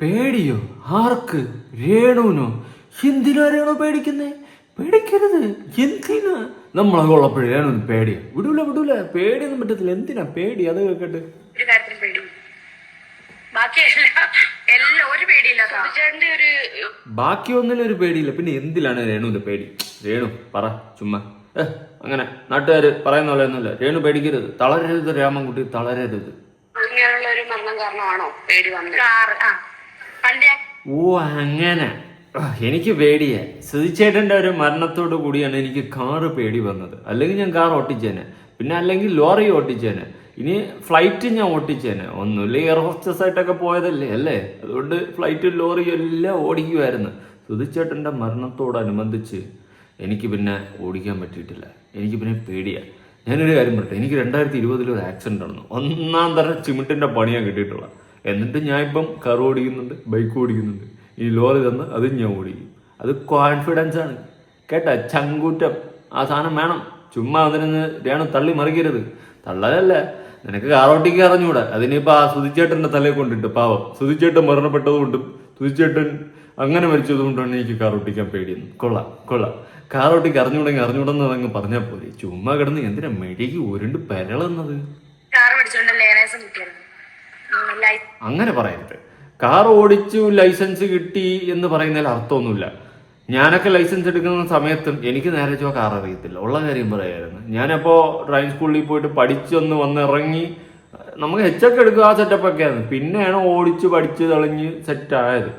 പേടിയോ? ആർക്ക്? രേണുവിനോ? എന്തിനാ രേണു പേടിക്കുന്നേ? പേടിക്കരുത്. എന്തിനാ? നമ്മളെ കൊള്ളപ്പോഴും. രേണുവിന് പേടിയാ. വിടൂല വിടൂല. പേടിയൊന്നും പറ്റത്തില്ല. എന്തിനാ പേടി? അത് കേക്കട്ടെ. ഒരു പേടി. ബാക്കി എല്ലാം ഒരു പേടിയില്ല. ഒരു ബാക്കി ഒന്നിനും ഒരു പേടിയില്ല. പിന്നെ എന്തിലാണ് രേണുവിന്റെ പേടി? രേണു പറ ചുമ്മാ. ഏ അങ്ങനെ നാട്ടുകാര് പറയുന്ന പോലെ ഒന്നുമില്ല. രേണു പേടിക്കരുത്. തളരരുത് രാമൻകുട്ടി തളരരുത്. ഇങ്ങനെയുള്ള ഒരു മരണം കാരണമാണോ പേടി വന്നത്? കാറ് ആ. ഓ അങ്ങനെ. എനിക്ക് പേടിയെ. സുധിച്ചേട്ടന്റെ ഒരു മരണത്തോടു കൂടിയാണ് എനിക്ക് കാറ് പേടി വന്നത്. അല്ലെങ്കിൽ ഞാൻ കാർ ഓട്ടിച്ചേനെ. പിന്നെ അല്ലെങ്കിൽ ലോറി ഓട്ടിച്ചേനെ. ഇനി ഫ്ലൈറ്റ് ഞാൻ ഓട്ടിച്ചേനെ. ഒന്നുമില്ല എയർ ഹോസ്റ്റസ് ആയിട്ടൊക്കെ പോയതല്ലേ അല്ലേ? അതുകൊണ്ട് ഫ്ലൈറ്റും ലോറിയും എല്ലാം ഓടിക്കുമായിരുന്നു സുധിച്ചേട്ടന്റെ മരണത്തോടനുബന്ധിച്ച് എനിക്ക് പിന്നെ ഓടിക്കാൻ പറ്റിയിട്ടില്ല. എനിക്ക് പിന്നെ പേടിയാ. ഞാനൊരു കാര്യം പറയട്ടെ എനിക്ക് രണ്ടായിരത്തി ഇരുപതിൽ ഒരു ആക്സിഡന്റ് നടന്നു. ഒന്നാം തരം ചിമിട്ടിന്റെ പണിയാണ് കിട്ടിയിട്ടുള്ളത്. എന്നിട്ട് ഞാൻ ഇപ്പം കാർ ഓടിക്കുന്നുണ്ട് ബൈക്ക് ഓടിക്കുന്നുണ്ട്. ഈ ലോറി തന്ന് അത് ഞാൻ ഓടിക്കും. അത് കോൺഫിഡൻസ് ആണ്. കേട്ട? ചങ്കൂറ്റം. ആ സാധനം വേണം. ചുമ്മാ അതിന് രേണു തള്ളി മറിക്കരുത്. തള്ളലല്ല. നിനക്ക് കാർ ഓട്ടിക്ക് അറിഞ്ഞൂടാ. അതിനിപ്പോ ആ സുതിച്ചേട്ടന്റെ തലയെ കൊണ്ടിട്ട് പാവം. സുതിച്ചേട്ടൻ മരണപ്പെട്ടതുകൊണ്ടും സുതിച്ചേട്ടൻ അങ്ങനെ മരിച്ചതുകൊണ്ടാണ് എനിക്ക് കാർ ഓട്ടിക്കാൻ പേടിയെന്ന്. കൊള്ളാം കൊള്ളാം. കാർ ഓട്ടിക്ക് അറിഞ്ഞൂടെങ്കിൽ അറിഞ്ഞൂടെന്ന് അതങ്ങ് പറഞ്ഞാൽ പോരെ. ചുമ്മാ കിടന്ന് എന്തിനാ മെഴുകി ഉരുണ്ട് പരളെന്നത്? കാറ് പഠിച്ചുകൊണ്ട് ലേണേഴ്സും കിട്ടിയായിരുന്നു അങ്ങനെ പറയരുത്. കാർ ഓടിച്ചു ലൈസൻസ് കിട്ടി എന്ന് പറയുന്നതിൽ അർത്ഥമൊന്നുമില്ല. ഞാനൊക്കെ ലൈസൻസ് എടുക്കുന്ന സമയത്തും എനിക്ക് നേരെ ചോ കാർ അറിയത്തില്ല. ഉള്ള കാര്യം പറയായിരുന്നു. ഞാനപ്പോ ഡ്രൈവിംഗ് സ്കൂളിൽ പോയിട്ട് പഠിച്ചൊന്ന് വന്ന് ഇറങ്ങി നമുക്ക് എച്ചൊക്കെ എടുക്കുക ആ സെറ്റപ്പ് ഒക്കെ ആയിരുന്നു. പിന്നെയാണ് ഓടിച്ച് പഠിച്ച് തെളിഞ്ഞ് സെറ്റ് ആയത്.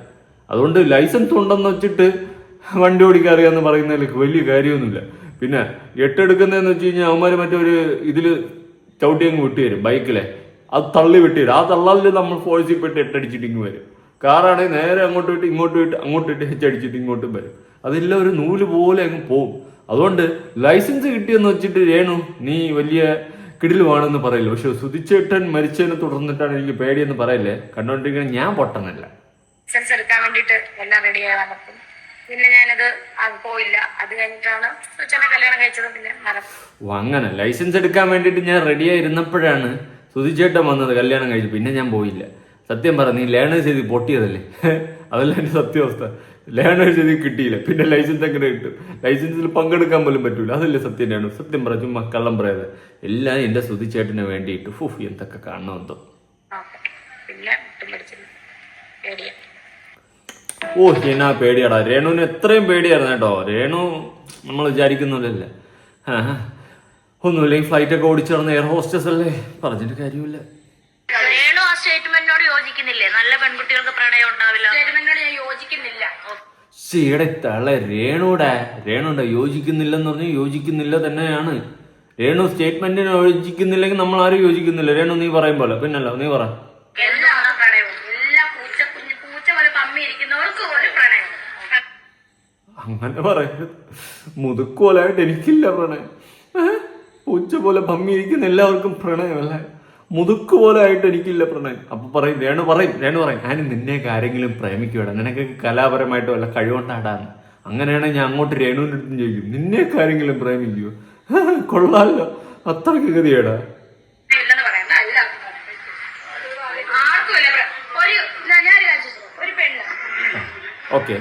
അതുകൊണ്ട് ലൈസൻസ് ഉണ്ടെന്ന് വെച്ചിട്ട് വണ്ടി ഓടിക്കാൻ അറിയാന്ന് പറയുന്നതിൽ വലിയ കാര്യമൊന്നുമില്ല. പിന്നെ എട്ടെടുക്കുന്നതെന്ന് വെച്ച് കഴിഞ്ഞാൽ അവന്മാർ മറ്റൊരു ഇതിൽ ചവിട്ടി അങ്ങ് വിട്ടുതരും ബൈക്കിലെ അത് തള്ളി വിട്ടുതരും ആ തള്ളലിൽ നമ്മൾ ഫോഴ്സിൽ പെട്ട് എട്ടടിച്ചിട്ട് ഇങ്ങ് വരും. കാറാണെങ്കിൽ നേരെ അങ്ങോട്ട് വിട്ട് ഇങ്ങോട്ട് വിട്ട് അങ്ങോട്ട് ഇട്ട് ഹെച്ചടിച്ചിട്ട് ഇങ്ങോട്ടും വരും. അതെല്ലാം ഒരു നൂൽ പോലെ അങ്ങ് പോകും അതുകൊണ്ട് ലൈസൻസ് കിട്ടിയെന്ന് വെച്ചിട്ട് രേണു നീ വലിയ കിടിലുവാണെന്ന് പറയില്ല. പക്ഷെ സുതിച്ചേട്ടൻ മരിച്ചതിനെ തുടർന്നിട്ടാണ് എനിക്ക് പേടിയെന്ന് പറയില്ലേ? കണ്ടോണ്ടിരിക്കുന്നത് ഞാൻ പൊട്ടനല്ല. ലൈസൻസ് എടുക്കാൻ വേണ്ടിട്ട് എല്ലാം റെഡി വന്നപ്പോൾ പിന്നെ ഞാനത് അത് പോയില്ല. അത് കഴിഞ്ഞിട്ടാണ് കല്യാണം കഴിച്ചത് പിന്നെ ഓ അങ്ങനെ. ലൈസൻസ് എടുക്കാൻ വേണ്ടിട്ട് ഞാൻ റെഡിയായി ഇരുന്നപ്പോഴാണ് സുധിച്ചേട്ടൻ വന്നത് കല്യാണം കഴിച്ചു പിന്നെ ഞാൻ പോയില്ല. സത്യം പറ നീ ലേണേഴ്സ് എഴുതി പൊട്ടിയതല്ലേ? അതല്ല എന്റെ സത്യാവസ്ഥ. ലേണേഴ്സ് എഴുതി കിട്ടിയില്ല. പിന്നെ ലൈസൻസ് എങ്ങനെ കിട്ടും? ലൈസൻസിൽ പങ്കെടുക്കാൻ പോലും പറ്റൂല. അതല്ലേ സത്യം രേണു സത്യം പറ ചുമ്മാ കള്ളം പറയാതെ. എല്ലാം എന്റെ സുധിച്ചേട്ടന് വേണ്ടിയിട്ട്. ഫുഫ് എന്തൊക്കെ കാണണമെന്തോ ഓ എന്നാ പേടിയാടാ. രേണുവിന് എത്രയും പേടിയായിരുന്നു കേട്ടോ. രേണു നമ്മൾ വിചാരിക്കുന്നില്ലല്ല ഒന്നുമില്ല ഈ ഫ്ലൈറ്റ് ഒക്കെ ഓടിച്ചു നടന്ന എയർ ഹോസ്റ്റസ് അല്ലേ? പറഞ്ഞിട്ട് കാര്യമില്ല. നല്ല പെൺകുട്ടികൾക്ക് പ്രണയം ഉണ്ടാവില്ല. ഞാൻ യോജിക്കുന്നില്ല. രേണുടെ. രേണുണ്ട യോജിക്കുന്നില്ലെന്ന് പറഞ്ഞു യോജിക്കുന്നില്ല തന്നെയാണ്. രേണു സ്റ്റേറ്റ്മെന്റിന് യോജിക്കുന്നില്ലെങ്കിൽ നമ്മൾ ആരും യോജിക്കുന്നില്ല. രേണു നീ പറയും പോലെ. പിന്നല്ല നീ പറ. എന്താണ് പ്രണയം എല്ലാം പൂച്ച കുഞ്ഞ് പൂച്ച പോലെ പമ്മി ഇരിക്കുന്നവർക്ക് ഒരു പ്രണയം അങ്ങനെ പറയരുത്. മുതുക്കോലായിട്ട് എനിക്കില്ല പ്രണയം? ഉച്ച പോലെ ഭംഗിയിരിക്കുന്ന എല്ലാവർക്കും പ്രണയമല്ലേ മുതുക്ക് പോലെ ആയിട്ട് എനിക്കില്ല പ്രണയം. അപ്പൊ പറയും രേണു പറയും രേണു പറയും. ഞാൻ നിന്നെയൊക്കെ ആരെങ്കിലും പ്രേമിക്കുവാണ് നിനക്ക് കലാപരമായിട്ട് വല്ല കഴിവുണ്ടാടാന്ന്. അങ്ങനെയാണെങ്കിൽ ഞാൻ അങ്ങോട്ട് രേണുവിന്റെ അടുത്തും ചോദിക്കും നിന്നെയൊക്കെ ആരെങ്കിലും പ്രേമിക്കുവോ? കൊള്ളാലോ. അത്രയ്ക്ക് ഗതിയേടാ ഓക്കെ.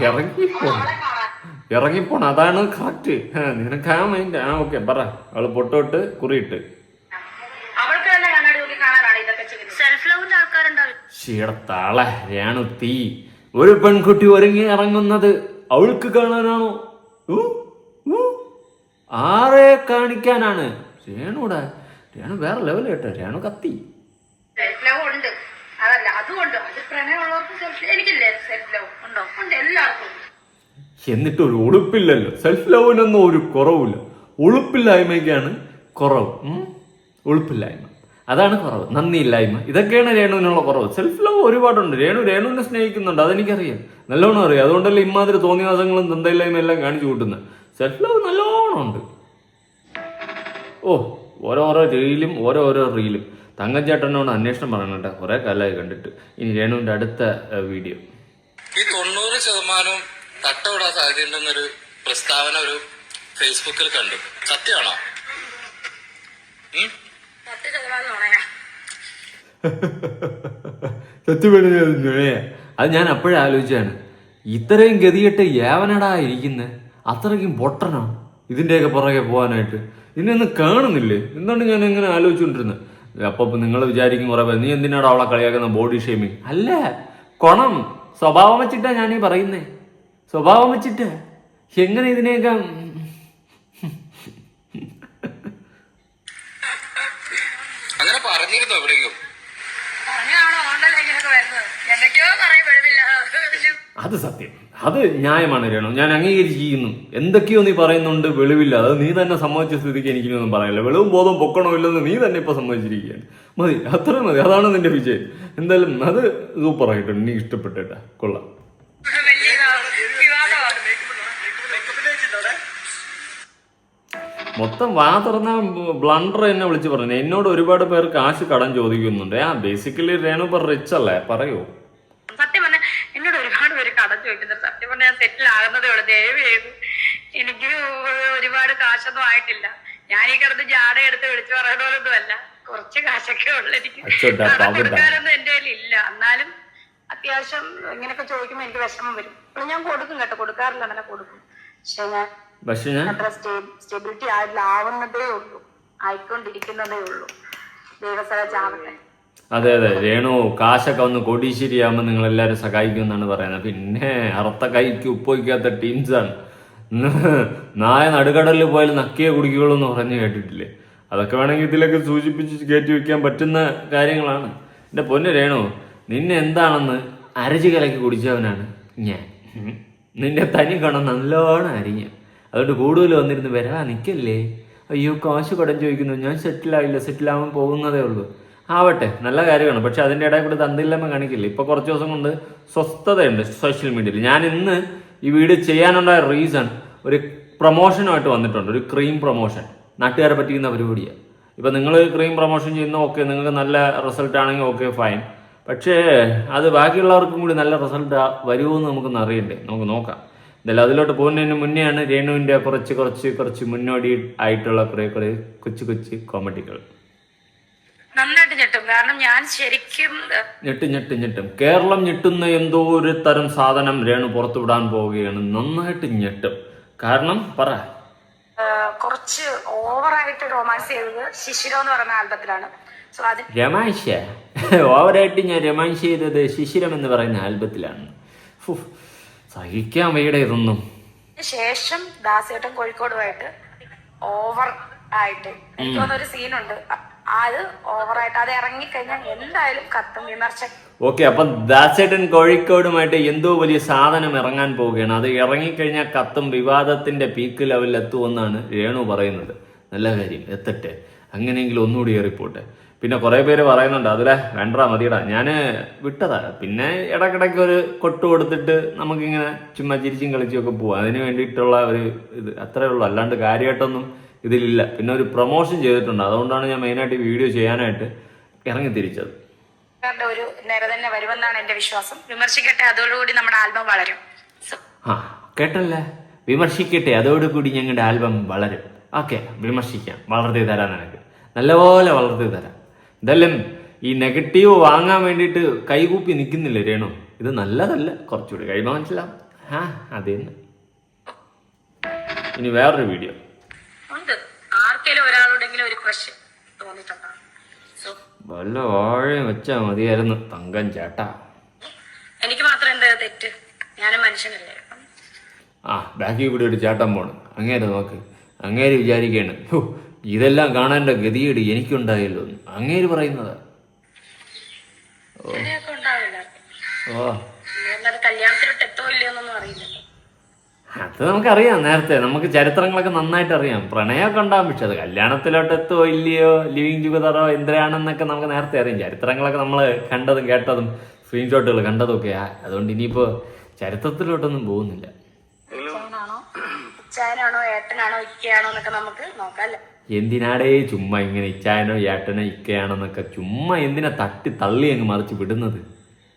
ഇറങ്ങി പോ ഇറങ്ങിപ്പോണം. അതാണ് കറക്റ്റ് നിനക്ക് ആ മൈൻഡ് ആ ഓക്കെ പറ. അവൾ പൊട്ടോട്ട് കുറിയിട്ട്. അവൾക്ക് തന്നെ കണ്ണാടി നോക്കി കാണാനാണ് ഇതൊക്കെ ചെയ്യുന്നത്. സെൽഫ് ലവിന്റെ ആൾക്കാരുണ്ടാവും ക്ഷീടത്താളെ രേണു തീ ഒരു പെൺകുട്ടി ഒരുങ്ങി ഇറങ്ങുന്നത് അവൾക്ക് കാണാനാണോ. ആരെ കാണിക്കാനാണ്? രേണുടെ. രേണു വേറെ ലെവൽ കേട്ടോ. രേണു കത്തി. സെൽഫ് ലവ് ഉണ്ട്. അതല്ല അതുകൊണ്ട് അത് പ്രണയമുള്ളവർക്ക് സെൽഫ് എനിക്കില്ലേ സെൽഫ് ലവ് ഉണ്ടോ ഉണ്ട് എല്ലാവർക്കും ഉണ്ട്. എന്നിട്ട് ഒരു ഒളിപ്പില്ലല്ലോ സെൽഫ് ലവിനൊന്നും ഒരു കുറവില്ല ഉളുപ്പില്ലായ്മയ്ക്കാണ് കുറവ്. ഒളിപ്പില്ലായ്മ അതാണ് കുറവ്. നന്ദിയില്ലായ്മ. ഇതൊക്കെയാണ് രേണുവിനുള്ള കുറവ്. സെൽഫ് ലവ് ഒരുപാടുണ്ട്. രേണു രേണുവിനെ സ്നേഹിക്കുന്നുണ്ട്. അതെനിക്കറിയാം നല്ലോണം അറിയാം. അതുകൊണ്ടല്ലേ ഇമാതിരി തോന്നിവാസങ്ങളും നന്ദിയില്ലായ്മ എല്ലാം കാണിച്ചു കൂട്ടുന്നത്. സെൽഫ് ലവ് നല്ലോണം ഉണ്ട്. ഓ ഓരോരോ റീലും ഓരോരോ റീലും. തങ്കച്ചേട്ടനോട് അന്വേഷണം പറയണട്ടെ കുറെ കാലമായി കണ്ടിട്ട്. ഇനി രേണുവിന്റെ അടുത്ത വീഡിയോ. ഈ തൊണ്ണൂറ് ശതമാനവും തട്ടവിടാൻ സാധ്യതയുണ്ടെന്നൊരു പ്രസ്താവന ഒരു ഫേസ്ബുക്കിൽ കണ്ടു. സത്യമാണോ? അത് ഞാൻ അപ്പോഴേ ആലോചിച്ചാണ് ഇത്രയും ഗതിയിട്ട് യാവനടാ ഇരിക്കുന്നത് അത്രയ്ക്കും പൊട്ടനോ? ഇതിന്റെയൊക്കെ പുറകെ പോകാനായിട്ട്. ഇതിനൊന്നും കാണുന്നില്ലേ? എന്താണ് ഞാൻ ഇങ്ങനെ ആലോചിച്ചുകൊണ്ടിരുന്നത് അപ്പൊ നിങ്ങൾ വിചാരിക്കും കുറെ നീ എന്തിനാണ് അവളെ കളിയാക്കുന്ന ബോഡി ഷേമിങ് അല്ല? കൊണം. സ്വഭാവം വെച്ചിട്ടാ ഞാനീ പറയുന്നേ. സ്വഭാവം വെച്ചിട്ട് എങ്ങനെ ഇതിനെയൊക്കെ അങ്ങനെ പറഞ്ഞിരുന്നു എവിടെയെങ്കിലും? അത് സത്യം. അത് ന്യായമാണ് രേണു. ഞാൻ അംഗീകരിച്ചിരിക്കുന്നു. എന്തൊക്കെയോ നീ പറയുന്നുണ്ട് വെളിവില്ല. അത് നീ തന്നെ സമ്മതിച്ച സ്ഥിതിക്ക് എനിക്കിനൊന്നും പറയാനില്ല. വെളിവും ബോധവും പൊക്കണോ ഇല്ലെന്ന് നീ തന്നെ ഇപ്പൊ സമ്മതിച്ചിരിക്കുകയാണ്. മതി. അത്ര മതി. അതാണ് നിന്റെ വിജയം. എന്തായാലും അത് സൂപ്പറായിട്ടുണ്ട്. നീ ഇഷ്ടപ്പെട്ടിട്ടാ. കൊള്ളാം വലിയ വിവാദമാണ് മൊത്തം വാ തുറന്ന ബ്ലണ്ടർ എന്നെ വിളിച്ച് പറഞ്ഞു. എന്നോട് ഒരുപാട് പേർ കാശ് കടം ചോദിക്കുന്നുണ്ട്. ആ ബേസിക്കലി രേണു ഇപ്പൊ റിച്ച് അല്ലേ? പറയൂ. സത്യം പറഞ്ഞ എന്നോട് ഒരുപാട് പേര് കടം ചോദിക്കുന്നുണ്ട്. സത്യം പറഞ്ഞാൽ ആകുന്നതേ ഉള്ളൂ ദയവ് ചെയ്ത് എനിക്ക് ഒരുപാട് കാശൊന്നും ആയിട്ടില്ല. ഞാൻ ഈ കിടന്ന് ജാട എടുത്ത് വിളിച്ചു പറയണമൊന്നും അല്ല. കുറച്ച് കാശൊക്കെ ഉള്ളു എനിക്ക്. കൊടുക്കാനൊന്നും എന്റെ കയ്യിൽ ഇല്ല. എന്നാലും അത്യാവശ്യം ഇങ്ങനെയൊക്കെ ചോദിക്കുമ്പോൾ എനിക്ക് വിഷമം വരും. ഞാൻ കൊടുക്കും കേട്ടോ. കൊടുക്കാറില്ല അങ്ങനെ കൊടുക്കും. പക്ഷെ ഞാൻ പക്ഷെ ഞാൻ അത്ര സ്റ്റെബിലിറ്റി ആവുന്നതേ ഉള്ളൂ. ആയിക്കൊണ്ടിരിക്കുന്നതേ ഉള്ളൂ. ദൈവസഹജാവട്ടെ അതെ അതെ. രേണു കാശൊക്കെ ഒന്ന് കോടീശ്ശേരിയാകുമ്പോൾ നിങ്ങൾ എല്ലാവരും സഹായിക്കുമെന്നാണ് പറയുന്നത്. പിന്നെ അറുത്ത കൈക്ക് ഉപ്പൊയ്ക്കാത്ത ടീംസാണ് നായ നടുകടലിൽ പോയാൽ നക്കിയ കുടിക്കുള്ളൂ എന്ന് പറഞ്ഞു കേട്ടിട്ടില്ലേ? അതൊക്കെ വേണമെങ്കിൽ ഇതിലൊക്കെ സൂചിപ്പിച്ച് കയറ്റി വെക്കാൻ പറ്റുന്ന കാര്യങ്ങളാണ്. എന്റെ പൊന്ന് രേണു നിന്നെ എന്താണെന്ന് അരച്ച് കലക്കി കുടിച്ചവനാണ് ഞാൻ. നിന്നെ നിന്റെ തനി കണം നല്ലോണം അരിഞ്ഞ. അതുകൊണ്ട് കൂടുതൽ വന്നിരുന്ന് വരാ. നിൽക്കല്ലേ അയ്യോ കാശ് കടം ചോദിക്കുന്നു. ഞാൻ സെറ്റിലായില്ല സെറ്റിലാവാൻ പോകുന്നതേ ഉള്ളൂ. ആവട്ടെ നല്ല കാര്യമാണ്. പക്ഷെ അതിന്റെ ഇടയിൽ കൂടെ തന്തില്ലായ്മ കാണിക്കില്ല? ഇപ്പോൾ കുറച്ച് ദിവസം കൊണ്ട് സ്വസ്ഥതയുണ്ട് സോഷ്യൽ മീഡിയയിൽ ഞാൻ ഇന്ന് ഈ വീഡിയോ ചെയ്യാനുണ്ടായ റീസൺ ഒരു പ്രൊമോഷനുമായിട്ട് വന്നിട്ടുണ്ട്. ഒരു ക്രീം പ്രൊമോഷൻ നാട്ടുകാരെ പറ്റിക്കുന്ന പരിപാടിയാണ് ഇപ്പം നിങ്ങൾ ക്രീം പ്രൊമോഷൻ ചെയ്യുന്ന ഓക്കെ നിങ്ങൾക്ക് നല്ല റിസൾട്ട് ആണെങ്കിൽ ഓക്കെ ഫൈൻ പക്ഷേ അത് ബാക്കിയുള്ളവർക്കും കൂടി നല്ല റിസൾട്ട് വരുമോ എന്ന് നമുക്കൊന്ന് അറിയണ്ടേ? നമുക്ക് നോക്കാം. എന്തായാലും അതിലോട്ട് പോകുന്നതിന് മുന്നെയാണ് രേണുവിന്റെ കുറച്ച് കുറച്ച് കുറച്ച് മുന്നോടി ആയിട്ടുള്ള കുറേ കുറേ കൊച്ചു കൊച്ചു കോമഡികൾ. നന്നായിട്ട് ഞെട്ടും. കാരണം ഞാൻ ശരിക്കും ഞെട്ടും ഞെട്ടും ഞെട്ടും. കേരളം ഞെട്ടുന്ന എന്തോ ഒരു തരം സാധനം രേണു പുറത്തുവിടാൻ പോവുകയാണ്. നന്നായിട്ട് ഞെട്ടും. കാരണം പറ. കുറച്ച് ഓവറായിട്ട് റൊമാൻസ് ചെയ്തത് ശിശിരോ എന്ന് പറയുന്ന ആൽബത്തിലാണ്. സോ രമാശ ഓവറായിട്ട് ഞാൻ രമാൻഷ് ചെയ്തത് ശിശിരം എന്ന് പറയുന്ന ആൽബത്തിലാണ്. സഹിക്കാൻ വയ്യടെ ഇതൊന്നും ശേഷം ദാസേട്ടൻ കോഴിക്കോടുമായിട്ട് ഓവർ ആയിട്ട്. എനിക്ക് തോന്നുന്ന ഒരു സീനുണ്ട് അത് ഓവറായിട്ട് അത് ഇറങ്ങിക്കഴിഞ്ഞാൽ എന്തായാലും കത്തും വിമർശ ഓക്കെ അപ്പം ദാസേട്ടൻ കോഴിക്കോടുമായിട്ട് എന്തോ വലിയ സാധനം ഇറങ്ങാൻ പോവുകയാണ്. അത് ഇറങ്ങിക്കഴിഞ്ഞാൽ കത്തും വിവാദത്തിന്റെ പീക്ക് ലെവലിൽ എത്തുമെന്നാണ് രേണു പറയുന്നത്. നല്ല കാര്യം. എത്തട്ടെ. അങ്ങനെയെങ്കിലും ഒന്നുകൂടി ഏറിപ്പോട്ടെ. പിന്നെ കുറേ പേര് പറയുന്നുണ്ട് അതിലെ വേണ്ട മതിയടാ. ഞാൻ വിട്ടതാ. പിന്നെ ഇടക്കിടയ്ക്ക് ഒരു കൊട്ട് കൊടുത്തിട്ട് നമുക്കിങ്ങനെ ചുമ്മാ ചിരിച്ചും കളിച്ചും ഒക്കെ പോവാം. അതിന് വേണ്ടിയിട്ടുള്ള ഒരു ഇത് അത്രേ ഉള്ളൂ. അല്ലാണ്ട് കാര്യമായിട്ടൊന്നും ഇതിലില്ല. പിന്നെ ഒരു പ്രൊമോഷൻ ചെയ്തിട്ടുണ്ട്. അതുകൊണ്ടാണ് ഞാൻ മെയിനായിട്ട് ഈ വീഡിയോ ചെയ്യാനായിട്ട് ഇറങ്ങി തിരിച്ചത്. ഒരു നേരെ തന്നെ വരുമെന്നാണ് എന്റെ വിശ്വാസം. വിമർശിക്കട്ടെ അതോടുകൂടി നമ്മുടെ ആൽബം വളരും. ആ കേട്ടല്ലേ? വിമർശിക്കട്ടെ അതോടുകൂടി ഞങ്ങളുടെ ആൽബം വളരും. ഓക്കെ വിമർശിക്കാം. വളർത്തി തരാം നിനക്ക്. നല്ലപോലെ വളർത്തി തരാം എന്തായാലും ഈ നെഗറ്റീവ് വാങ്ങാൻ വേണ്ടിയിട്ട് കൈകൂപ്പി നിൽക്കുന്നില്ല രേണു? ഇത് നല്ലതല്ല. കുറച്ചുകൂടി കഴിയുമ്പോൾ മനസ്സിലാവും. ആ അത് തന്നെ ഇനി വേറൊരു വീഡിയോ. ആർക്കെങ്കിലും ഒരാളോടെങ്കിലും ഒരു ക്രഷ് തോന്നിയിട്ടുണ്ടോ? വല്ല വാഴയും വെച്ചാ മതിയായിരുന്നു. തങ്കം ചേട്ടാ. എനിക്ക് മാത്രം എന്താ തെറ്റ്? ഞാനും മനുഷ്യനല്ലേ. ആ ബാക്കി കൂടി ഒരു ചേട്ടൻ പോണ്. അങ്ങേരെ നോക്ക്. അങ്ങേര് വിചാരിക്കുകയാണ് ഇതെല്ലാം കാണാന്റെ ഗതികേട് എനിക്കുണ്ടായല്ലോ. അങ്ങേര് പറയുന്നത്. ഓ. എത്തോ അത് നമുക്കറിയാം നേരത്തെ. നമുക്ക് ചരിത്രങ്ങളൊക്കെ നന്നായിട്ട് അറിയാം. പ്രണയമൊക്കെ ഉണ്ടാകും പക്ഷെ അത് കല്യാണത്തിലോട്ട് എത്തുമോ ഇല്ലയോ? ലിവിങ് ടുഗതറോ എന്തിനാണെന്നൊക്കെ നമുക്ക് നേരത്തെ അറിയാം. ചരിത്രങ്ങളൊക്കെ നമ്മൾ കണ്ടതും കേട്ടതും സ്ക്രീൻഷോട്ടുകൾ കണ്ടതും ഒക്കെയാ അതുകൊണ്ട് ഇനിയിപ്പോൾ ചരിത്രത്തിലോട്ടൊന്നും പോകുന്നില്ല. ചാനാണോ ചാനാണോ ഏട്ടനാണോ ഇക്കയാണോ എന്നൊക്കെ നമുക്ക് നോക്കാം എന്തിനാടേ ചുമ്മാ ഇങ്ങനെ ഇച്ചായനോ ഏട്ടനോ ഇക്കയാണോ എന്നൊക്കെ ചുമ്മാ എന്തിനാ തട്ടി തള്ളി അങ്ങ് മറിച്ച് വിടുന്നത്?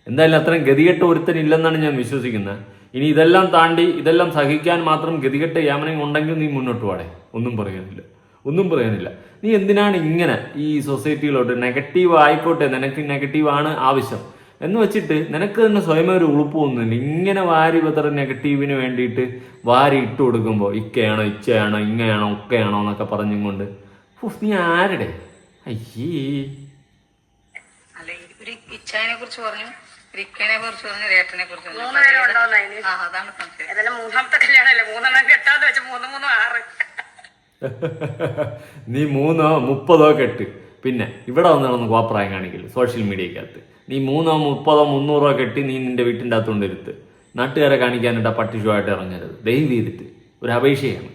എന്തായാലും അത്രയും ഗതികെട്ട ഒരുത്തൻ ഇല്ലെന്നാണ് ഞാൻ വിശ്വസിക്കുന്നത്. ഇനി ഇതെല്ലാം താണ്ടി ഇതെല്ലാം സഹിക്കാൻ മാത്രം ഗതികെട്ട യാമനം ഉണ്ടെങ്കിൽ നീ മുന്നോട്ട് പാടേ ഒന്നും പറയാനില്ല. ഒന്നും പറയാനില്ല. നീ എന്തിനാണ് ഇങ്ങനെ ഈ സൊസൈറ്റിയിലോട്ട് നെഗറ്റീവ് ആയിക്കോട്ടെ നിനക്ക് നെഗറ്റീവ് ആണ് ആവശ്യം. എന്ന് വെച്ചിട്ട് നിനക്ക് തന്നെ സ്വയം ഒരു ഉളുപ്പ് ഉളുപ്പൊന്നുമില്ല ഇങ്ങനെ വാരി പത്ര നെഗറ്റീവിന് വേണ്ടിയിട്ട് വാരി ഇട്ട് കൊടുക്കുമ്പോൾ ഇക്കയാണോ ഇച്ചയാണോ ഇങ്ങയാണോ ഒക്കെയാണോ എന്നൊക്കെ പറഞ്ഞും കൊണ്ട്. നീ ആരുടെ? അയ്യേ. ഇച്ഛാനെ കുറിച്ച് പറഞ്ഞു കുറിച്ച് പറഞ്ഞു രേട്ടനെ കുറിച്ച് മൂന്ന് പേരും ആ അതാണ് സംശയം. ഏതായാലും മൂന്നാമത്തെ കല്യാണമല്ലേ? മൂന്നെണ്ണം കെട്ടാന്ന് വെച്ച് മൂന്ന് മൂന്നും ആറ്. നീ മൂന്നോ മുപ്പതോ കെട്ട്. പിന്നെ ഇവിടെ വന്നിടന്ന് കോപ്രായം കാണിക്കില്ല സോഷ്യൽ മീഡിയക്കകത്ത് നീ മൂന്നോ മുപ്പതോ മുന്നൂറോ കെട്ടി നീ നിന്റെ വീട്ടിന്റെ അകത്തുകൊണ്ട് ഇരുത്ത്. നാട്ടുകാരെ ഷോ പട്ടിഷുമായിട്ട് ഇറങ്ങരുത്. ദയവ് ചെയ്തിട്ട്. ഒരു അപേക്ഷയാണ്.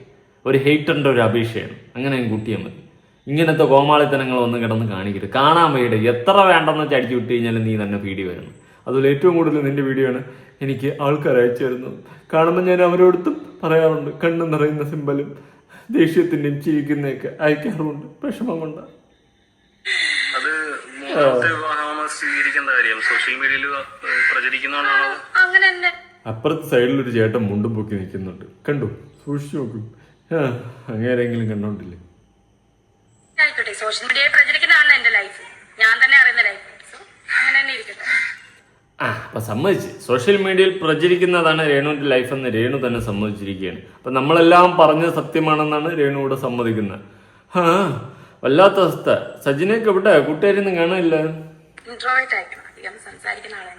ഒരു ഹെയ്റ്ററിന്റെ ഒരു അപേക്ഷയാണ്. അങ്ങനെ കൂട്ടിയാൽ മതി. ഇങ്ങനത്തെ കോമാളിത്തനങ്ങൾ ഒന്നും കിടന്ന് കാണിക്കരുത്. കാണാൻ വയ്യടെ. എത്ര വേണ്ടെന്ന് വെച്ച് അടിച്ചു വിട്ട് കഴിഞ്ഞാൽ നീ തന്നെ പീടി വരണം അതുപോലെ ഏറ്റവും കൂടുതൽ നിന്റെ വീഡിയോ ആണ് എനിക്ക് ആൾക്കാർ അയച്ചു തരുന്നത്. കാണുമ്പോൾ ഞാൻ അവരോടത്തും പറയാറുണ്ട്. കണ്ണ് നിറയുന്ന സിമ്പലും ദേഷ്യത്തിന്റെയും ചിരിക്കുന്നതൊക്കെ അയക്കാറുമുണ്ട്. വിഷമം കൊണ്ടാണ് അത് മൂന്നാമത്തെ വിവാഹമാണ് സ്വീകരിക്കേണ്ട കാര്യം? സോഷ്യൽ മീഡിയയിൽ പ്രചരിക്കുന്നതാണോ? അങ്ങനെ തന്നെ അപ്പുറത്തെ സൈഡിൽ ഒരു ചേട്ടൻ മുണ്ടും പൊക്കി നിൽക്കുന്നുണ്ട്. കണ്ടു? സൂക്ഷിച്ചു നോക്കും. ആ അങ്ങേരെങ്കിലും കണ്ടോണ്ടില്ലേ? ആയിക്കോട്ടെ സോഷ്യൽ മീഡിയയിൽ പ്രചരിക്കുന്നതാണ് എന്റെ ലൈഫ് ഞാൻ തന്നെ അറിയുന്ന ലൈഫ് അങ്ങനെ തന്നെ ഇരിക്കട്ടെ ആ അപ്പൊ സമ്മതിച്ച്. സോഷ്യൽ മീഡിയയിൽ പ്രചരിക്കുന്നതാണ് രേണുവിന്റെ ലൈഫ് എന്ന് രേണു തന്നെ സമ്മതിച്ചിരിക്കുകയാണ്. അപ്പൊ നമ്മളെല്ലാം പറഞ്ഞത് സത്യമാണെന്നാണ് രേണു ഇവിടെ സമ്മതിക്കുന്നത്. ആ വല്ലാത്ത അവസ്ഥ. സജിനൊക്കെ ഇവിടെ കൂട്ടുകാരൊന്നും കാണില്ല അധികം സംസാരിക്കുന്ന ആളാണ്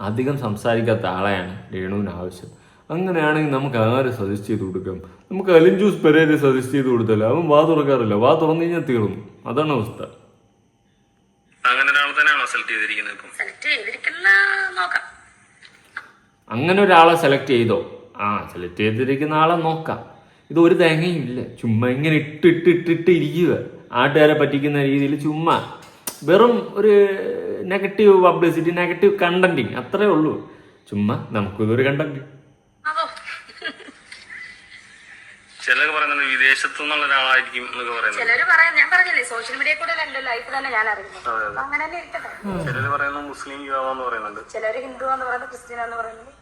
അധികം സംസാരിക്കാത്ത ആളെയാണ് രേണുവിന് ആവശ്യം. അങ്ങനെയാണെങ്കിൽ നമുക്ക് ആര് സജസ്റ്റ് ചെയ്ത് കൊടുക്കാം? നമുക്ക് അലിൻ ജ്യൂസ് പെരേരെ സജസ്റ്റ് ചെയ്ത് കൊടുത്തല്ലോ അവൻ വാ തുറക്കാറില്ല. വാ തുറന്നു കഴിഞ്ഞാൽ തീർന്നു. അതാണ് അവസ്ഥ. അങ്ങനെ ഒരാളെ തന്നെയാണോ സെലക്ട് ചെയ്തിരിക്കുന്നത് സെലക്ട് ചെയ്തിരിക്കുന്ന നോക്കാം. അങ്ങനെ ഒരാളെ സെലക്ട് ചെയ്തോ? ആ സെലക്ട് ചെയ്തിരിക്കുന്ന ആളെ നോക്കാം. ഇത് ഒരു തേങ്ങയും ഇല്ല. ചുമ്മാ ഇങ്ങനെ ഇട്ട് ഇട്ട് ഇട്ടിട്ട് ഇരിക്കുക. ആട്ടുകാരെ പറ്റിക്കുന്ന രീതിയിൽ ചുമ്മാ വെറും ഒരു നെഗറ്റീവ് പബ്ലിസിറ്റി നെഗറ്റീവ് കണ്ടന്റിങ് അത്രേ ഉള്ളൂ. ചുമ്മാ നമുക്കിതൊരു കണ്ടന്റ് അതോ ചിലർക്ക് പറയുന്നത് വിദേശത്തു നിന്നുള്ള ഒരാളായിരിക്കും എന്നൊക്കെ പറയുന്നത് ചിലര് പറയാം ഞാൻ പറഞ്ഞില്ലേ സോഷ്യൽ മീഡിയ കൂടെ എന്റെ ലൈഫ് തന്നെ ഞാൻ അറിയുന്നത്. അങ്ങനെ തന്നെ ഇരിക്കട്ടെ. ചിലര് മുസ്ലിം പറയുന്നുണ്ട്. ചിലര് ഹിന്ദു എന്ന് പറയുന്നത് ക്രിസ്ത്യൻ എന്ന് പറയുന്നത്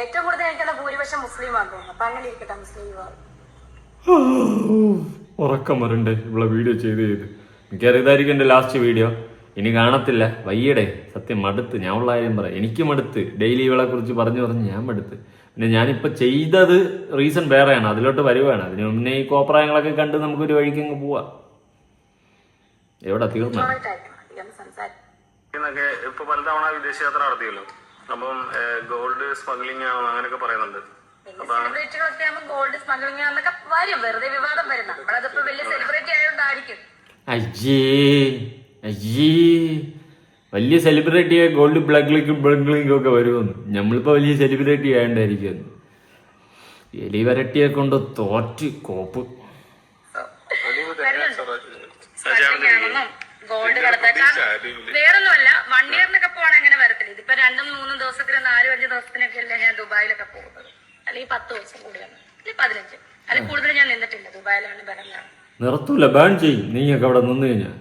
ഏറ്റവും കൂടുതൽ എനിക്കുള്ള ഭൂരിപക്ഷം മുസ്ലിം ആണ് തോന്നുന്നു. അപ്പൊ അങ്ങനെ ഇരിക്കട്ടെ മുസ്ലിം യുവാവ്. ഉറക്കം വരണ്ടേ ഇവിടെ വീഡിയോ ചെയ്ത് ചെയ്ത്. മിക്കവാറും ഇതായിരിക്കും എന്റെ ലാസ്റ്റ് വീഡിയോ. ഇനി കാണത്തില്ല. വയ്യടെ സത്യം മടുത്ത്. ഞാൻ ഉള്ള കാര്യം പറയാം. എനിക്ക് മടുത്ത്. ഡെയിലി ഇവളെ കുറിച്ച് പറഞ്ഞു പറഞ്ഞ് ഞാൻ മടുത്ത്. പിന്നെ ഞാനിപ്പോൾ ചെയ്തത് റീസൺ വേറെയാണ്. അതിലോട്ട് വരുവാണ്. അതിന് മുന്നേ ഈ കോപ്രായങ്ങളൊക്കെ കണ്ട് നമുക്കൊരു വഴിക്ക് അങ്ങ് പോവാം. എവിടെ തീർന്നു ഇപ്പൊ പലതവണ വിദേശയാത്ര നടത്തിയല്ലോ. അപ്പം ഗോൾഡ് സ്മഗ്ലിംഗ് ആണോ അങ്ങനെയൊക്കെ പറയുന്നുണ്ട്. സെലിബ്രിറ്റികളൊക്കെ ആകുമ്പോൾ ഗോൾഡ് സ്മഗ്ലിംഗ് എന്നൊക്കെ വരും. വെറുതെ വിവാദം വരും. നമ്മളതിപ്പോ വലിയ സെലിബ്രിറ്റി ആയതുകൊണ്ടായിരിക്കും. അയ്യേ അയ്യേ. വലിയ സെലിബ്രിറ്റിയെ ഗോൾഡ് ബ്ലഗ്ലിക്കും ബ്ലഗ്ലിക്കും ഒക്കെ വരുമെന്ന് നമ്മളിപ്പോൾ വലിയ സെലിബ്രിറ്റി ആയതുകൊണ്ടായിരിക്കും എലി വരട്ടിയെ കൊണ്ട് തോറ്റ് കോപ്പ്. ഗോൾഡ് വേറൊന്നുമല്ല വൺ ഇയറിനൊക്കെ പോകണം അങ്ങനെ വരത്തില്ല. ഇതിപ്പോ രണ്ടും മൂന്നും ദിവസത്തിന് നാലും അഞ്ച് ദിവസത്തിനൊക്കെ അല്ലേ ഞാൻ ദുബായിലൊക്കെ പോകുന്നത്. അല്ലെങ്കിൽ പത്ത് ദിവസം കൂടിയാണ് അല്ലെങ്കിൽ പതിനഞ്ച്. അല്ലെങ്കിൽ കൂടുതൽ ഞാൻ നിന്നിട്ടില്ല. ദുബായിലാണ് ബഹറിലാണ് നിർത്തൂല ബാൻ ചെയ്യും. നീയൊക്കെ അവിടെ നിന്ന് കഴിഞ്ഞാൽ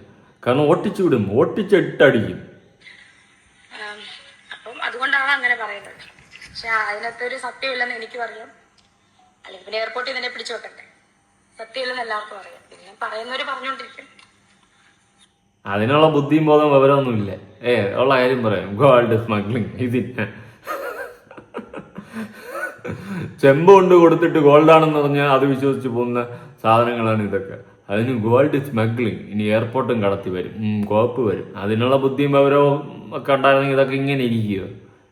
കാരണം ഓട്ടിച്ചു വിടും. ഓട്ടിച്ചിട്ടടിക്കും അപ്പം അതുകൊണ്ടാണ് അങ്ങനെ പറയുന്നത്. പക്ഷെ അതിനകത്തൊരു സത്യമില്ലെന്ന് എനിക്കും അറിയാം അല്ലെങ്കിൽ പിന്നെ എയർപോർട്ടിൽ തന്നെ പിടിച്ചു വെക്കട്ടെ സത്യമില്ലെന്ന് എല്ലാവർക്കും അറിയാം. പിന്നെ പറയുന്നവര് പറഞ്ഞോണ്ടിരിക്കും. അതിനുള്ള ബുദ്ധിയും ബോധം വിവരമൊന്നുമില്ല. ഏ ഉള്ള കാര്യം പറയാം. Gold smuggling. ഇതിന് ചെമ്പ് കൊണ്ട് കൊടുത്തിട്ട് ഗോൾഡാണെന്ന് പറഞ്ഞാൽ അത് വിശ്വസിച്ച് പോകുന്ന സാധനങ്ങളാണ് ഇതൊക്കെ. അതിന് ഗോൾഡ് സ്മഗ്ലിംഗ് ഇനി എയർപോർട്ടും കടത്തി വരും. കോപ്പ് വരും. അതിനുള്ള ബുദ്ധിയും അവരോ ഒക്കെ ഉണ്ടായിരുന്നെങ്കിൽ ഇതൊക്കെ ഇങ്ങനെ ഇരിക്കുക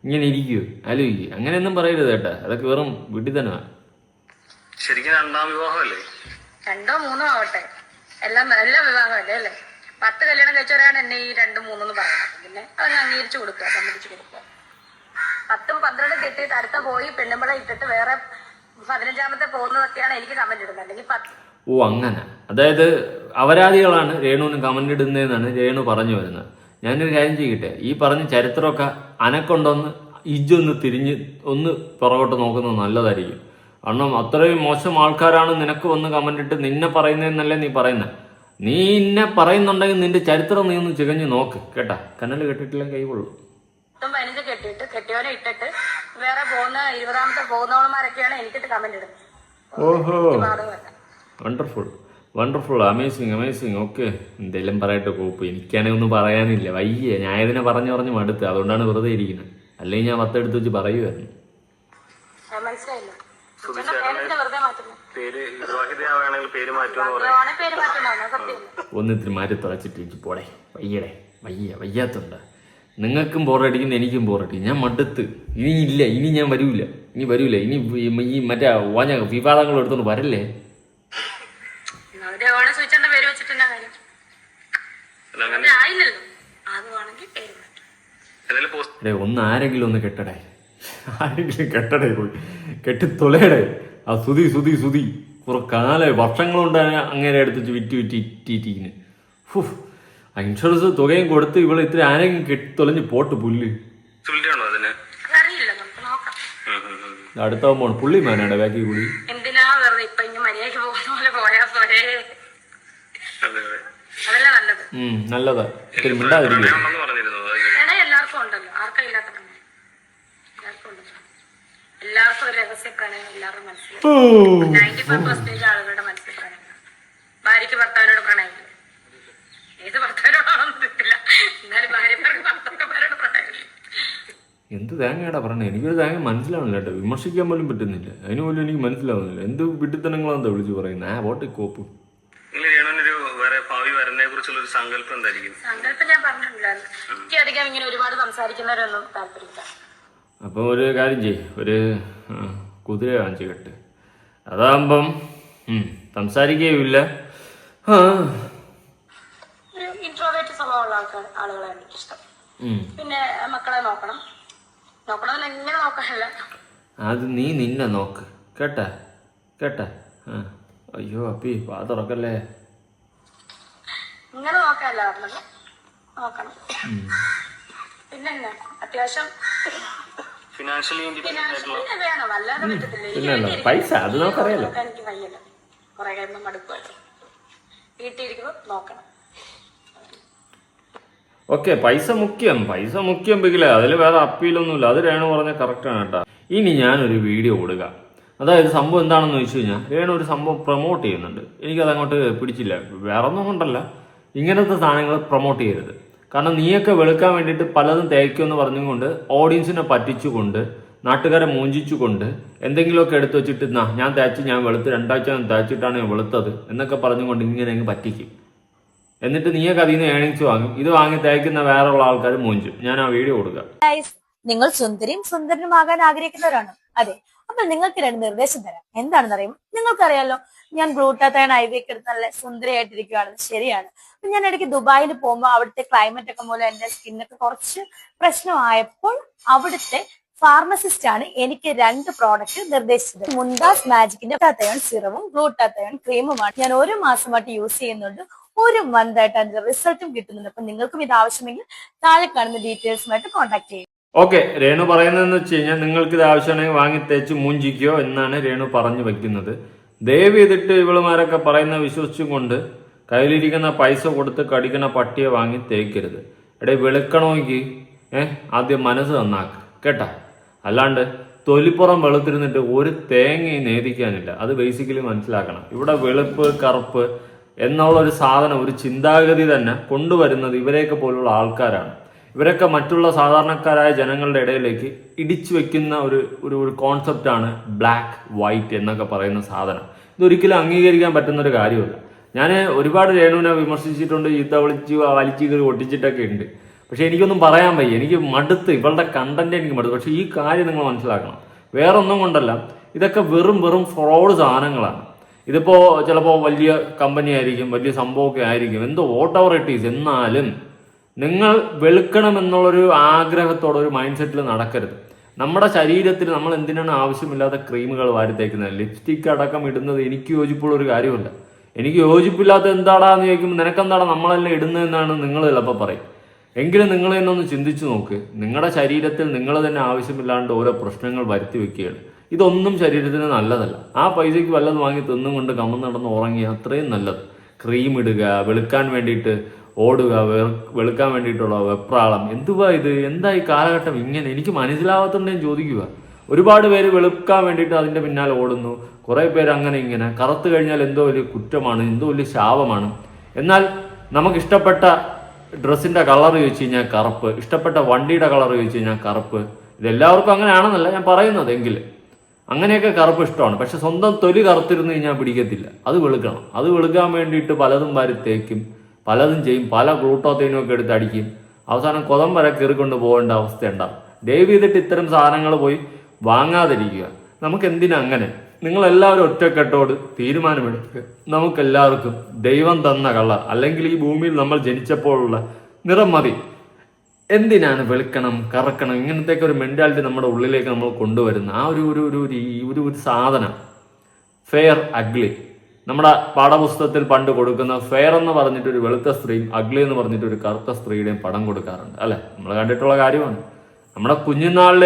ഇങ്ങനെ ഇരിക്കുക ആലോചിക്കുക അങ്ങനെയൊന്നും പറയരുത് കേട്ടാ. അതൊക്കെ വെറും വീട്ടിൽ തന്നെ ശരിക്കും രണ്ടാം വിവാഹമല്ലേ? രണ്ടോ മൂന്നോ ആവട്ടെ. എല്ലാം എല്ലാം വിവാഹമല്ലേ അല്ലേ? പത്ത് കല്യാണം കഴിച്ചവരാണ് എന്നെ ഈ രണ്ട് മൂന്നെന്ന് പറയുന്നത്. പിന്നെ അതങ്ങ് അംഗീകരിച്ചു കൊടുക്കുക സമ്മതിച്ചു കൊടുക്കുക. പത്തും പന്ത്രണ്ടും കെട്ടിയിട്ട് അടുത്ത പോയി പെണ്ണുമ്പള ഇട്ടിട്ട് വേറെ പതിനഞ്ചാമത്തെ പോകുന്നതൊക്കെയാണ് എനിക്ക് കമന്റ് ഇടുന്നത്. അല്ലെങ്കിൽ പത്ത് ഓ അങ്ങനെ. അതായത് അപരാധികളാണ് രേണുവിന് കമന്റ് ഇടുന്നതെന്നാണ് രേണു പറഞ്ഞു വരുന്നത്. ഞാനൊരു കാര്യം ചെയ്യട്ടെ. ഈ പറഞ്ഞ ചരിത്രമൊക്കെ അനക്കൊണ്ടൊന്ന് ഇജ്ജൊന്ന് തിരിഞ്ഞ് ഒന്ന് പുറകോട്ട് നോക്കുന്നത് നല്ലതായിരിക്കും. കാരണം അത്രയും മോശം ആൾക്കാരാണ് നിനക്ക് വന്ന് കമന്റ് ഇട്ട് നിന്നെ പറയുന്നതെന്നല്ലേ നീ പറയുന്നത് നീ ഇന്നെ പറയുന്നുണ്ടെങ്കിൽ നിന്റെ ചരിത്രം നീ ഒന്ന് ചികഞ്ഞ് നോക്ക്. കേട്ടാ? കനൽ കെട്ടിട്ടില്ല കൈകൊള്ളു പത്തും പതിനഞ്ചും കെട്ടിയിട്ട് കെട്ടിയവനെ ഇട്ടിട്ട് വേറെ പോകുന്ന ഇരുപതാമത്തെ പോകുന്നവന്മാരൊക്കെയാണ് എനിക്കിട്ട് കമന്റ് ഇടുന്നത് ഓഹോ. Wonderful wonderful amazing amazing okay എന്തെങ്കിലും പറയട്ടെ കോപ്പ് എനിക്കാണെങ്കിൽ ഒന്നും പറയാനില്ല. വയ്യ. ഞാൻ ഇതിനെ പറഞ്ഞു പറഞ്ഞ് മടുത്ത്. അതുകൊണ്ടാണ് വെറുതെ ഇരിക്കുന്നത്. അല്ലെങ്കിൽ ഞാൻ പത്തെടുത്ത് വെച്ച് പറയുമായിരുന്നു മനസ്സിലായില്ല. സുധിച്ചേട്ടന് വെറുതെ മാറ്റുന്നു. പേര് വിവാഹിതയാവുകയാണെങ്കിൽ പേര് മാറ്റുമെന്ന് പറയും. ഓണ പേര് മാറ്റുന്നതാണ് സത്യം. ഒന്ന് ഇത്തിരി മാറ്റി തുളച്ചിട്ട് പോടെ. വയ്യടെ. വയ്യ. വയ്യാത്തുണ്ട് നിങ്ങൾക്കും ബോറടിക്കുന്നു എനിക്കും ബോറടിക്കും ഞാൻ മടുത്ത്. ഇനി ഇല്ല ഇനി ഞാൻ വരൂല. ഇനി വരൂല. ഇനി ഈ- മറ്റേ ഓഞ്ഞ വിവാദങ്ങൾ എടുത്തോണ്ട് വരല്ലേ? ഒന്ന് ആരെങ്കിലും ഒന്ന് കെട്ടടേ. ആരെങ്കിലും കെട്ടടേ പോയി. കെട്ടി തൊലയടേ ആ സുതി സുതി സുതി. കുറെ കാല വർഷങ്ങളുണ്ടായ അങ്ങനെ എടുത്ത് വെച്ച് വിറ്റ് വിറ്റ് ആ ഇൻഷുറൻസ് തുകയും കൊടുത്ത് ഇവിടെ ഇത്ര ആനയും കെട്ടി തൊലഞ്ഞ് പോട്ട് പുല്ല്. അടുത്ത പുള്ളി മാനാണ് ബാക്കി കൂടി. എന്തിനാ വെറുതെ ഇപ്പൊ ഇനി മര്യാദയ്ക്ക് പോകുന്ന പോലെ പോയാ പോരെ? അതല്ല നല്ലത്. നല്ലതാ. പ്രണയം എല്ലാവർക്കും ഉണ്ടല്ലോ. ആർക്കും ഇല്ലാത്ത എല്ലാവർക്കും ഉണ്ടല്ലോ. എല്ലാവർക്കും ഒരു രഹസ്യ പ്രണയം എല്ലാവരുടെ മനസ്സിൽ നയന്റി ഫൈവ് പെർസെന്റേജ് ആളുകളുടെ മനസ്സിൽ പ്രണയം ഭാര്യയ്ക്ക് ഭർത്താവിനോട് പ്രണയമില്ല? ഏത് ഭർത്താവിനോടാണെന്ന് അറിയത്തില്ല എന്നാലും ഭാര്യമാർക്ക് ഭർത്താക്കന്മാരോട് പ്രണയമില്ല എന്ത് തേങ്ങയാടാ പറഞ്ഞത് എനിക്കൊരു തേങ്ങ മനസ്സിലാവുന്നില്ല കേട്ടോ. വിമർശിക്കാൻ പോലും പറ്റുന്നില്ല. അതിന് പോലും എനിക്ക് മനസ്സിലാവുന്നില്ല. എന്ത് വിട്ടിത്തനങ്ങളാണ് വിളിച്ചു പറയുന്നത് ആ വോട്ട് കോപ്പ്. ഒരു സങ്കല്പം എന്തായിരിക്കും? സങ്കല്പം ഞാൻ പറഞ്ഞിട്ടുണ്ടായിരുന്നു എനിക്ക് അധികം ഇങ്ങനെ ഒരുപാട് സംസാരിക്കുന്നവരൊന്നും താല്പര്യമില്ല. അപ്പം ഒരു കാര്യം ചെയ്യ്. ഒരു കുതിര വാങ്ങിച്ച് കെട്ട്. അതാകുമ്പം സംസാരിക്കുകയുമില്ല. ആ. സ്വഭാവമുള്ള ആൾക്കാർ ആളുകളെ എനിക്ക് ഇഷ്ടം. പിന്നെ മക്കളെ നോക്കണം. നോക്കണം എങ്ങനെ നോക്കാനല്ല അത് നീ നിന്നെ നോക്ക്. കേട്ട? കേട്ട? അയ്യോ അപ്പി വാ തുറക്കല്ലേ? ഇങ്ങനെ നോക്കാനല്ല പറഞ്ഞത്. നോക്കണം. പിന്നെ അത്യാവശ്യം ഫിനാൻഷ്യലി ഇൻഡിപെൻഡന്റ് ആയിട്ടുള്ള ഫിനാൻഷ്യലി വേണം? അല്ലാതെ പറ്റത്തില്ല. എനിക്ക് പിന്നെ അല്ല, വീട്ടിൽ പൈസ, ഇരിക്കുമ്പോ അത് നമുക്കറിയാലോ. എനിക്ക് വയ്യല്ലോ കുറെ കഴിയുമ്പോൾ മടുപ്പായിട്ട് വീട്ടിൽ ഇരിക്കുമ്പോൾ നോക്കണം. ഓക്കെ പൈസ മുഖ്യം പൈസ മുഖ്യം പിക്കില്ലേ അതിൽ വേറെ അപ്പീലൊന്നുമില്ല. അത് രേണു പറഞ്ഞ കറക്റ്റാണ് കേട്ടോ. ഇനി ഞാനൊരു വീഡിയോ കൊടുക്ക. അതായത് സംഭവം എന്താണെന്ന് വെച്ച് കഴിഞ്ഞാൽ രേണു ഒരു സംഭവം പ്രൊമോട്ട് ചെയ്യുന്നുണ്ട്. എനിക്കത് അങ്ങോട്ട് പിടിച്ചില്ല. വേറെ ഒന്നും കൊണ്ടല്ല. ഇങ്ങനത്തെ സാധനങ്ങൾ പ്രൊമോട്ട് ചെയ്യരുത്. കാരണം നീയൊക്കെ വെളുക്കാൻ വേണ്ടിയിട്ട് പലതും തേക്കുമെന്ന് പറഞ്ഞുകൊണ്ട് ഓഡിയൻസിനെ പറ്റിച്ചുകൊണ്ട് നാട്ടുകാരെ മൂഞ്ചിച്ചുകൊണ്ട് എന്തെങ്കിലുമൊക്കെ എടുത്ത് വെച്ചിട്ട് "നാ, ഞാൻ തേച്ച് ഞാൻ വെളുത്ത് രണ്ടാഴ്ച ഞാൻ തേച്ചിട്ടാണ് ഞാൻ വെളുത്തത് എന്നൊക്കെ പറഞ്ഞുകൊണ്ട് ഇങ്ങനെ അങ്ങ് പറ്റിക്കും. എന്നിട്ട് നീയൊക്കെ അതിൽ നിന്ന് ഏണിങ്സ് വാങ്ങും. ഇത് വാങ്ങി തയ്ക്കുന്ന വേറെ ഉള്ള ആൾക്കാർ മൂഞ്ചും. ഞാൻ ആ വീഡിയോ കൊടുക്കുക നിങ്ങൾ സുന്ദരിയും സുന്ദരനുമാകാൻ ആഗ്രഹിക്കുന്നവരാണ്. അതെ അപ്പൊ നിങ്ങൾക്ക് രണ്ട് നിർദ്ദേശം തരാം. എന്താണെന്ന് അറിയും നിങ്ങൾക്കറിയാലോ ഞാൻ ഗ്ലൂട്ടാത്തയൺ ഐ വി ഒക്കെ എടുത്ത് നല്ല സുന്ദരിയായിട്ടിരിക്കുകയാണെന്ന് ശരിയാണ്. അപ്പൊ ഞാൻ ഇടയ്ക്ക് ദുബായിൽ പോകുമ്പോൾ അവിടുത്തെ ക്ലൈമറ്റ് ഒക്കെ മൂലം എന്റെ സ്കിന്നൊക്കെ കുറച്ച് പ്രശ്നമായപ്പോൾ അവിടുത്തെ ഫാർമസിസ്റ്റ് ആണ് എനിക്ക് രണ്ട് പ്രോഡക്റ്റ് നിർദ്ദേശിച്ചത്. മുന്താസ് മാജിക്കിന്റെ ഗ്ലൂട്ടാത്തയോൺ സിറവും ഗ്ലൂട്ടാത്തയോൺ ക്രീമുമാണ് ഞാൻ ഒരു മാസമായിട്ട് യൂസ് ചെയ്യുന്നുണ്ട്. ഒരു മന്ത് ആയിട്ട് അതിന്റെ റിസൾട്ടും കിട്ടുന്നുണ്ട്. അപ്പൊ നിങ്ങൾക്കും ഇത് ആവശ്യമെങ്കിൽ താഴെ കാണുന്ന ഡീറ്റെയിൽസുമായിട്ട് കോൺടാക്ട് ചെയ്യും ഓക്കെ രേണു പറയുന്നതെന്ന് വെച്ച് കഴിഞ്ഞാൽ നിങ്ങൾക്ക് ഇത് ആവശ്യമാണെങ്കിൽ വാങ്ങി തേച്ച് മൂഞ്ചിക്കോ എന്നാണ് രേണു പറഞ്ഞു വെക്കുന്നത്. ദയവ് ചെയ്തിട്ട് ഇവളുമാരൊക്കെ പറയുന്ന വിശ്വസിച്ചുകൊണ്ട് കയ്യിലിരിക്കുന്ന പൈസ കൊടുത്ത് കടിക്കുന്ന പട്ടിയെ വാങ്ങി തേക്കരുത്. എടേ വെളുക്കണമെങ്കിൽ ഏഹ് ആദ്യം മനസ്സ് നന്നാക്ക് കേട്ടാ? അല്ലാണ്ട് തൊലിപ്പുറം വെളുത്തിരുന്നിട്ട് ഒരു തേങ്ങയും നേദിക്കാനില്ല. അത് ബേസിക്കലി മനസ്സിലാക്കണം. ഇവിടെ വെളുപ്പ് കറുപ്പ് എന്നുള്ള ഒരു സാധനം ഒരു ചിന്താഗതി തന്നെ കൊണ്ടുവരുന്നത് ഇവരെയൊക്കെ പോലുള്ള ആൾക്കാരാണ്. ഇവരൊക്കെ മറ്റുള്ള സാധാരണക്കാരായ ജനങ്ങളുടെ ഇടയിലേക്ക് ഇടിച്ചു വെക്കുന്ന ഒരു ഒരു ഒരു കോൺസെപ്റ്റാണ് ബ്ലാക്ക് വൈറ്റ് എന്നൊക്കെ പറയുന്ന സാധനം. ഇതൊരിക്കലും അംഗീകരിക്കാൻ പറ്റുന്ന ഒരു കാര്യമല്ല. ഞാൻ ഒരുപാട് രേണുവിനെ വിമർശിച്ചിട്ടുണ്ട് ഈ വിളിച്ച് വലിച്ചു കയറി ഒട്ടിച്ചിട്ടൊക്കെ ഉണ്ട്. പക്ഷെ എനിക്കൊന്നും പറയാൻ വയ്യ. എനിക്ക് മടുത്ത് ഇവളുടെ കണ്ടന്റ് എനിക്ക് മടുത്ത്. പക്ഷെ ഈ കാര്യം നിങ്ങൾ മനസ്സിലാക്കണം. വേറൊന്നും കൊണ്ടല്ല. ഇതൊക്കെ വെറും വെറും ഫ്രോഡ് സാധനങ്ങളാണ്. ഇതിപ്പോ ചിലപ്പോൾ വലിയ കമ്പനി ആയിരിക്കും വലിയ സംഭവമൊക്കെ ആയിരിക്കും. എന്തോ വോട്ട് എവർ ഇറ്റ് ഈസ് എന്നാലും നിങ്ങൾ വെളുക്കണം എന്നുള്ളൊരു ആഗ്രഹത്തോടെ ഒരു മൈൻഡ് സെറ്റിൽ നടക്കരുത്. നമ്മുടെ ശരീരത്തിൽ നമ്മൾ എന്തിനാണ് ആവശ്യമില്ലാത്ത ക്രീമുകൾ വാരി തേക്കുന്നത് ലിപ്സ്റ്റിക് അടക്കം ഇടുന്നത് എനിക്ക് യോജിപ്പുള്ള ഒരു കാര്യമല്ല എനിക്ക് യോജിപ്പില്ലാത്ത എന്താടാന്ന് ചോദിക്കുമ്പോൾ നിനക്കെന്താടാ നമ്മളെല്ലാം ഇടുന്നതെന്നാണ് നിങ്ങൾ ചിലപ്പോൾ പറയും. എങ്കിലും നിങ്ങൾ തന്നെ ഒന്ന് ചിന്തിച്ചു നോക്ക്. നിങ്ങളുടെ ശരീരത്തിൽ നിങ്ങൾ തന്നെ ആവശ്യമില്ലാണ്ട് ഓരോ പ്രശ്നങ്ങൾ വരുത്തി വെക്കുകയാണ്. ഇതൊന്നും ശരീരത്തിന് നല്ലതല്ല. ആ പൈസയ്ക്ക് വല്ലതും വാങ്ങി തിന്നും കൊണ്ട് കമ്മം നടന്ന് ഉറങ്ങി അത്രയും നല്ലത്. ക്രീം ഇടുക വെളുക്കാൻ വേണ്ടിയിട്ട് ഓടുക വെളുക്കാൻ വേണ്ടിയിട്ടുള്ള വെപ്രാളം. എന്തുവാ ഇത്? എന്താ ഈ കാലഘട്ടം ഇങ്ങനെ? എനിക്ക് മനസ്സിലാവാത്തോണ്ട് ഞാൻ ചോദിക്കുക. ഒരുപാട് പേര് വെളുക്കാൻ വേണ്ടിയിട്ട് അതിന്റെ പിന്നാലെ ഓടുന്നു. കുറേ പേര് അങ്ങനെ ഇങ്ങനെ. കറുത്ത് കഴിഞ്ഞാൽ എന്തോ വലിയ കുറ്റമാണ് എന്തോ വലിയ ശാപമാണ്. എന്നാൽ നമുക്ക് ഇഷ്ടപ്പെട്ട ഡ്രസ്സിന്റെ കളർ ചോദിച്ചു കഴിഞ്ഞാൽ കറുപ്പ്. ഇഷ്ടപ്പെട്ട വണ്ടിയുടെ കളർ ചോദിച്ചു കഴിഞ്ഞാൽ കറുപ്പ്. ഇതെല്ലാവർക്കും അങ്ങനെയാണെന്നല്ല ഞാൻ പറയുന്നത് എങ്കിൽ. അങ്ങനെയൊക്കെ കറുപ്പ് ഇഷ്ടമാണ്. പക്ഷെ സ്വന്തം തൊലി കറുത്തിരുന്ന് കഴിഞ്ഞാൽ പിടിക്കത്തില്ല. അത് വെളുക്കണം. അത് വെളുക്കാൻ വേണ്ടിയിട്ട് പലതും വാരി തേക്കും. പലതും ചെയ്യും. പല ഗ്ലൂട്ടോത്തേനും ഒക്കെ എടുത്ത് അടിക്കും. അവസാനം കൊതം വരെ കീറിക്കൊണ്ട് പോകേണ്ട അവസ്ഥ ഉണ്ടാവും ദയവ് ചെയ്തിട്ട് ഇത്തരം സാധനങ്ങൾ പോയി വാങ്ങാതിരിക്കുക. നമുക്ക് എന്തിനാ അങ്ങനെ? നിങ്ങളെല്ലാവരും ഒറ്റക്കെട്ടോട് തീരുമാനമെടുക്കുക നമുക്കെല്ലാവർക്കും ദൈവം തന്ന കളർ അല്ലെങ്കിൽ ഈ ഭൂമിയിൽ നമ്മൾ ജനിച്ചപ്പോഴുള്ള നിറം മതി. എന്തിനാണ് വെളുക്കണം കറക്കണം ഇങ്ങനത്തെയൊക്കെ ഒരു മെന്റാലിറ്റി നമ്മുടെ ഉള്ളിലേക്ക് നമ്മൾ കൊണ്ടുവരുന്ന? ആ ഒരു ഒരു ഒരു ഒരു ഒരു സാധനം. ഫെയർ അഗ്ലി നമ്മുടെ പാഠപുസ്തകത്തിൽ പണ്ട് കൊടുക്കുന്ന ഫെയർ എന്ന് പറഞ്ഞിട്ട് ഒരു വെളുത്ത സ്ത്രീയും അഗ്ലി എന്ന് പറഞ്ഞിട്ട് ഒരു കറുത്ത സ്ത്രീയുടെയും പടം കൊടുക്കാറുണ്ട് അല്ലെ? നമ്മൾ കണ്ടിട്ടുള്ള കാര്യമാണ്. നമ്മുടെ കുഞ്ഞുനാളിൽ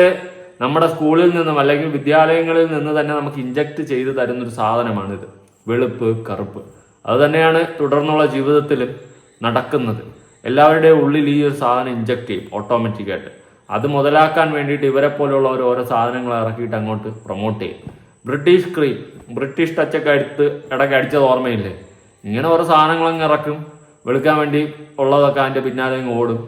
നമ്മുടെ സ്കൂളിൽ നിന്നും അല്ലെങ്കിൽ വിദ്യാലയങ്ങളിൽ നിന്ന് തന്നെ നമുക്ക് ഇഞ്ചക്ട് ചെയ്ത് തരുന്ന ഒരു സാധനമാണിത്. വെളുപ്പ് കറുപ്പ്. അത് തന്നെയാണ് തുടർന്നുള്ള ജീവിതത്തിലും നടക്കുന്നത്. എല്ലാവരുടെയും ഉള്ളിൽ ഈ ഒരു സാധനം ഇഞ്ചക്ട് ചെയ്യും ഓട്ടോമാറ്റിക്കായിട്ട് അത് മുതലാക്കാൻ വേണ്ടിയിട്ട് ഇവരെ പോലുള്ളവർ ഓരോ സാധനങ്ങൾ ഇറക്കിയിട്ട് അങ്ങോട്ട് പ്രൊമോട്ട് ചെയ്യും. ബ്രിട്ടീഷ് ക്രീം ബ്രിട്ടീഷ് ടച്ചൊക്കെ അടുത്ത് ഇടയ്ക്ക് അടിച്ചത് ഓർമ്മയില്ലേ? ഇങ്ങനെ ഓരോ സാധനങ്ങൾ അങ്ങ് ഇറക്കും. വെളുക്കാൻ വേണ്ടി ഉള്ളതൊക്കെ അതിന്റെ പിന്നാലെ അങ്ങ് ഓടും.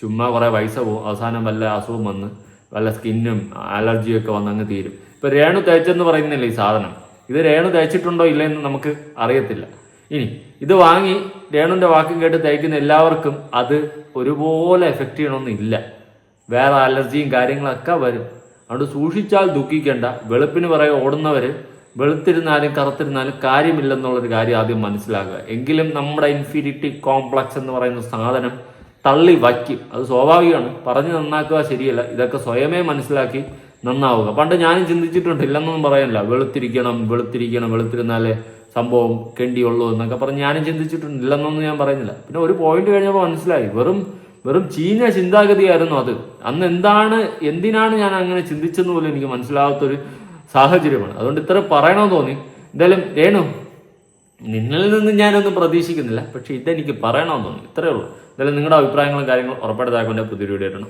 ചുമ്മാ കുറേ പൈസ പോകും അവസാനം വല്ല അസുഖം വന്ന് വല്ല സ്കിന്നും അലർജിയൊക്കെ വന്ന് അങ്ങ് തീരും. ഇപ്പോൾ രേണു തേച്ചെന്ന് പറയുന്നില്ല ഈ സാധനം? ഇത് രേണു തേച്ചിട്ടുണ്ടോ ഇല്ലയെന്ന് നമുക്ക് അറിയത്തില്ല. ഇനി ഇത് വാങ്ങി രേണുവിന്റെ വാക്കും കേട്ട് തയ്ക്കുന്ന എല്ലാവർക്കും അത് ഒരുപോലെ എഫക്റ്റ് ചെയ്യണമെന്നില്ല വേറെ അലർജിയും കാര്യങ്ങളൊക്കെ വരും. അതുകൊണ്ട് സൂക്ഷിച്ചാൽ ദുഃഖിക്കേണ്ട. വെളുപ്പിന് പുറകെ ഓടുന്നവർ വെളുത്തിരുന്നാലും കറുത്തിരുന്നാലും കാര്യമില്ലെന്നുള്ളൊരു കാര്യം ആദ്യം മനസ്സിലാക്കുക. എങ്കിലും നമ്മുടെ ഇൻഫിനിറ്റി കോംപ്ലക്സ് എന്ന് പറയുന്ന സാധനം തള്ളി വയ്ക്കും. അത് സ്വാഭാവികമാണ്. പറഞ്ഞ് നന്നാക്കുക ശരിയല്ല. ഇതൊക്കെ സ്വയമേ മനസ്സിലാക്കി നന്നാവുക. പണ്ട് ഞാനും ചിന്തിച്ചിട്ടുണ്ട് ഇല്ലെന്നൊന്നും പറയാനില്ല. വെളുത്തിരിക്കണം വെളുത്തിരിക്കണം വെളുത്തിരുന്നാലേ സംഭവം കെണ്ടിയുള്ളൂ എന്നൊക്കെ പറഞ്ഞ് ഞാനും ചിന്തിച്ചിട്ടുണ്ട്. ഇല്ലെന്നൊന്നും ഞാൻ പറയുന്നില്ല. പിന്നെ ഒരു പോയിന്റ് കഴിഞ്ഞപ്പോൾ മനസ്സിലായി. വെറും വെറും ചീഞ്ഞ ചിന്താഗതിയായിരുന്നു അത്. അന്ന് എന്താണ് എന്തിനാണ് ഞാൻ അങ്ങനെ ചിന്തിച്ചെന്ന് പോലും എനിക്ക് മനസ്സിലാവാത്തൊരു സാഹചര്യമാണ്. അതുകൊണ്ട് ഇത്ര പറയണമെന്ന് തോന്നി. എന്തായാലും രേണു നിന്നിൽ നിന്ന് ഞാനൊന്നും പ്രതീക്ഷിക്കുന്നില്ല. പക്ഷെ ഇതെനിക്ക് പറയണമെന്ന് തോന്നി. ഇത്രയേ ഉള്ളൂ. എന്തായാലും നിങ്ങളുടെ അഭിപ്രായങ്ങളും കാര്യങ്ങളും ഉറപ്പെടുത്താൻ പുതിയൊരു വീഡിയോ ആയിട്ടാണ്